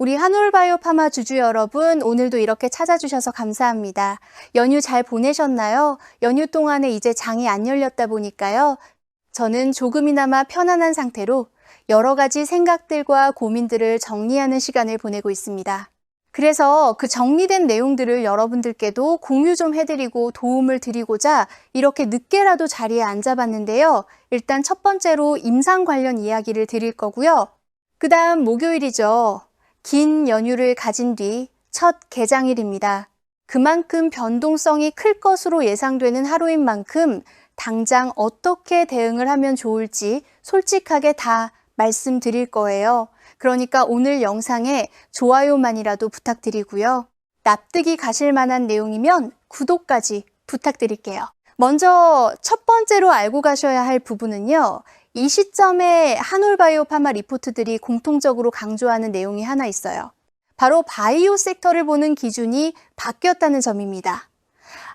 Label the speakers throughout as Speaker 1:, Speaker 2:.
Speaker 1: 우리 한올바이오 파마 주주 여러분, 오늘도 이렇게 찾아주셔서 감사합니다. 연휴 잘 보내셨나요? 연휴 동안에 이제 장이 안 열렸다 보니까요. 저는 조금이나마 편안한 상태로 여러 가지 생각들과 고민들을 정리하는 시간을 보내고 있습니다. 그래서 그 정리된 내용들을 여러분들께도 공유 좀 해드리고 도움을 드리고자 이렇게 늦게라도 자리에 앉아봤는데요. 일단 첫 번째로 임상 관련 이야기를 드릴 거고요. 그 다음 목요일이죠. 긴 연휴를 가진 뒤 첫 개장일입니다. 그만큼 변동성이 클 것으로 예상되는 하루인 만큼 당장 어떻게 대응을 하면 좋을지 솔직하게 다 말씀드릴 거예요. 그러니까 오늘 영상에 좋아요만이라도 부탁드리고요. 납득이 가실 만한 내용이면 구독까지 부탁드릴게요. 먼저 첫 번째로 알고 가셔야 할 부분은요. 이 시점에 한올바이오 파마 리포트들이 공통적으로 강조하는 내용이 하나 있어요. 바로 바이오 섹터를 보는 기준이 바뀌었다는 점입니다.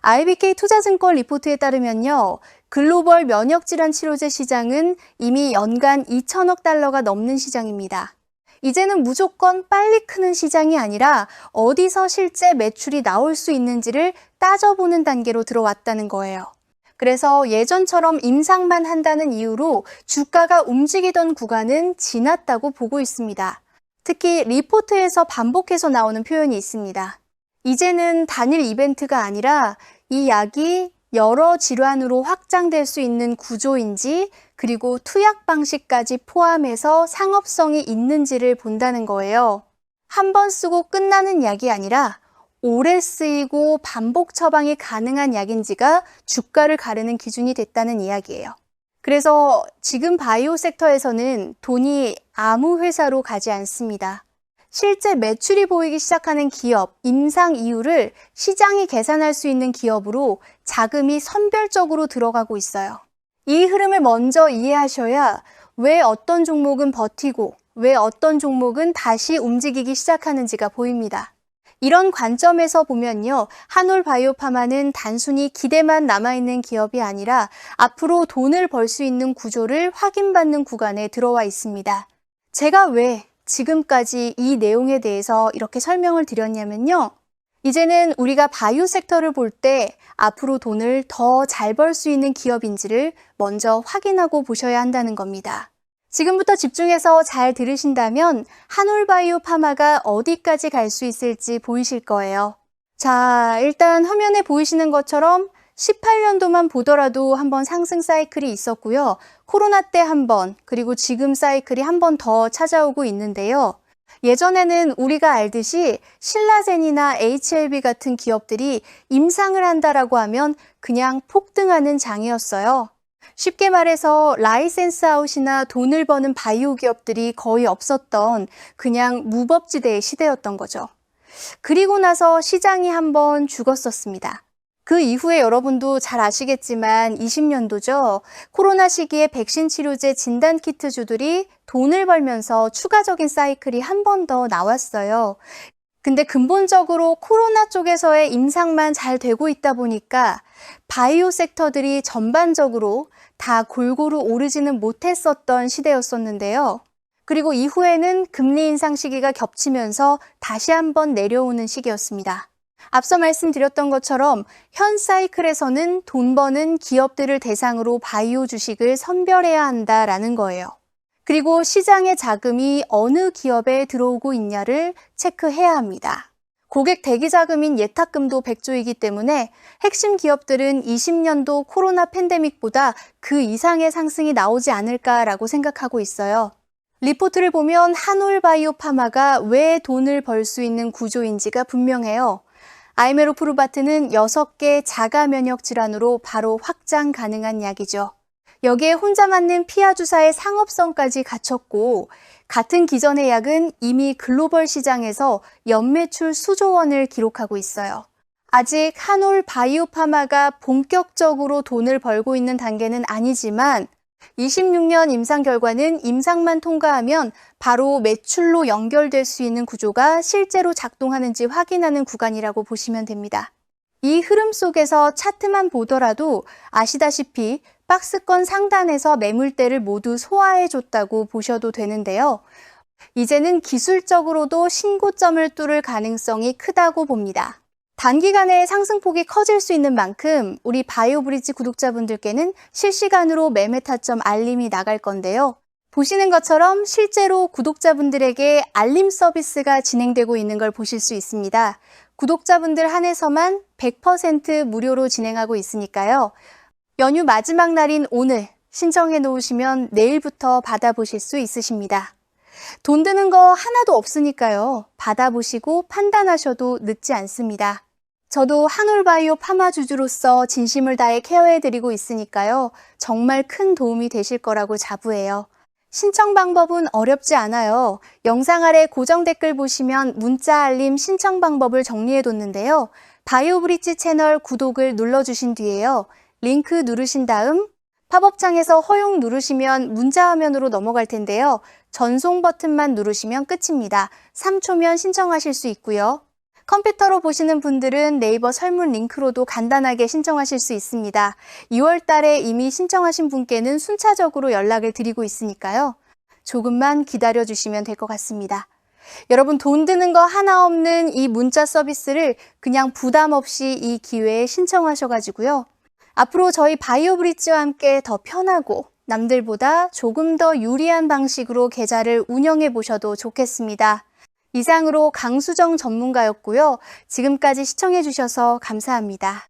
Speaker 1: IBK 투자증권 리포트에 따르면요. 글로벌 면역질환 치료제 시장은 이미 연간 2천억 달러가 넘는 시장입니다. 이제는 무조건 빨리 크는 시장이 아니라 어디서 실제 매출이 나올 수 있는지를 따져보는 단계로 들어왔다는 거예요. 그래서 예전처럼 임상만 한다는 이유로 주가가 움직이던 구간은 지났다고 보고 있습니다. 특히 리포트에서 반복해서 나오는 표현이 있습니다. 이제는 단일 이벤트가 아니라 이 약이 여러 질환으로 확장될 수 있는 구조인지 그리고 투약 방식까지 포함해서 상업성이 있는지를 본다는 거예요. 한 번 쓰고 끝나는 약이 아니라 오래 쓰이고 반복 처방이 가능한 약인지가 주가를 가르는 기준이 됐다는 이야기예요. 그래서 지금 바이오 섹터에서는 돈이 아무 회사로 가지 않습니다. 실제 매출이 보이기 시작하는 기업, 임상 이유를 시장이 계산할 수 있는 기업으로 자금이 선별적으로 들어가고 있어요. 이 흐름을 먼저 이해하셔야 왜 어떤 종목은 버티고 왜 어떤 종목은 다시 움직이기 시작하는지가 보입니다. 이런 관점에서 보면요. 한올 바이오파마는 단순히 기대만 남아있는 기업이 아니라 앞으로 돈을 벌 수 있는 구조를 확인받는 구간에 들어와 있습니다. 제가 왜 지금까지 이 내용에 대해서 이렇게 설명을 드렸냐면요. 이제는 우리가 바이오 섹터를 볼 때 앞으로 돈을 더 잘 벌 수 있는 기업인지를 먼저 확인하고 보셔야 한다는 겁니다. 지금부터 집중해서 잘 들으신다면 한올바이오 파마가 어디까지 갈 수 있을지 보이실 거예요. 자, 일단 화면에 보이시는 것처럼 18년도만 보더라도 한번 상승 사이클이 있었고요. 코로나 때 한 번, 그리고 지금 사이클이 한 번 더 찾아오고 있는데요. 예전에는 우리가 알듯이 신라젠이나 HLB 같은 기업들이 임상을 한다라고 하면 그냥 폭등하는 장이었어요. 쉽게 말해서 라이센스 아웃이나 돈을 버는 바이오 기업들이 거의 없었던 그냥 무법지대의 시대였던 거죠. 그리고 나서 시장이 한번 죽었었습니다. 그 이후에 여러분도 잘 아시겠지만 20년도죠. 코로나 시기에 백신 치료제 진단 키트 주들이 돈을 벌면서 추가적인 사이클이 한 번 더 나왔어요. 근데 근본적으로 코로나 쪽에서의 임상만 잘 되고 있다 보니까 바이오 섹터들이 전반적으로 다 골고루 오르지는 못했었던 시대였었는데요. 그리고 이후에는 금리 인상 시기가 겹치면서 다시 한번 내려오는 시기였습니다. 앞서 말씀드렸던 것처럼 현 사이클에서는 돈 버는 기업들을 대상으로 바이오 주식을 선별해야 한다라는 거예요. 그리고 시장의 자금이 어느 기업에 들어오고 있냐를 체크해야 합니다. 고객 대기 자금인 예탁금도 100조이기 때문에 핵심 기업들은 20년도 코로나 팬데믹보다 그 이상의 상승이 나오지 않을까라고 생각하고 있어요. 리포트를 보면 한올바이오 파마가 왜 돈을 벌 수 있는 구조인지가 분명해요. 아이메로프루바트는 6개 자가 면역 질환으로 바로 확장 가능한 약이죠. 여기에 혼자 맞는 피하 주사의 상업성까지 갖췄고 같은 기전의 약은 이미 글로벌 시장에서 연매출 수조 원을 기록하고 있어요. 아직 한올 바이오파마가 본격적으로 돈을 벌고 있는 단계는 아니지만 26년 임상 결과는 임상만 통과하면 바로 매출로 연결될 수 있는 구조가 실제로 작동하는지 확인하는 구간이라고 보시면 됩니다. 이 흐름 속에서 차트만 보더라도 아시다시피 박스권 상단에서 매물대를 모두 소화해 줬다고 보셔도 되는데요. 이제는 기술적으로도 신고점을 뚫을 가능성이 크다고 봅니다. 단기간에 상승폭이 커질 수 있는 만큼 우리 바이오브리지 구독자분들께는 실시간으로 매매 타점 알림이 나갈 건데요. 보시는 것처럼 실제로 구독자분들에게 알림 서비스가 진행되고 있는 걸 보실 수 있습니다. 구독자분들 한해서만 100% 무료로 진행하고 있으니까요. 연휴 마지막 날인 오늘 신청해 놓으시면 내일부터 받아보실 수 있으십니다. 돈 드는 거 하나도 없으니까요. 받아보시고 판단하셔도 늦지 않습니다. 저도 한올바이오 파마주주로서 진심을 다해 케어해드리고 있으니까요. 정말 큰 도움이 되실 거라고 자부해요. 신청 방법은 어렵지 않아요. 영상 아래 고정 댓글 보시면 문자 알림 신청 방법을 정리해 뒀는데요. 바이오브리지 채널 구독을 눌러주신 뒤에요. 링크 누르신 다음 팝업창에서 허용 누르시면 문자 화면으로 넘어갈 텐데요. 전송 버튼만 누르시면 끝입니다. 3초면 신청하실 수 있고요. 컴퓨터로 보시는 분들은 네이버 설문 링크로도 간단하게 신청하실 수 있습니다. 2월 달에 이미 신청하신 분께는 순차적으로 연락을 드리고 있으니까요. 조금만 기다려 주시면 될 것 같습니다. 여러분 돈 드는 거 하나 없는 이 문자 서비스를 그냥 부담 없이 이 기회에 신청하셔가지고요. 앞으로 저희 바이오브리지와 함께 더 편하고 남들보다 조금 더 유리한 방식으로 계좌를 운영해 보셔도 좋겠습니다. 이상으로 강수정 전문가였고요. 지금까지 시청해 주셔서 감사합니다.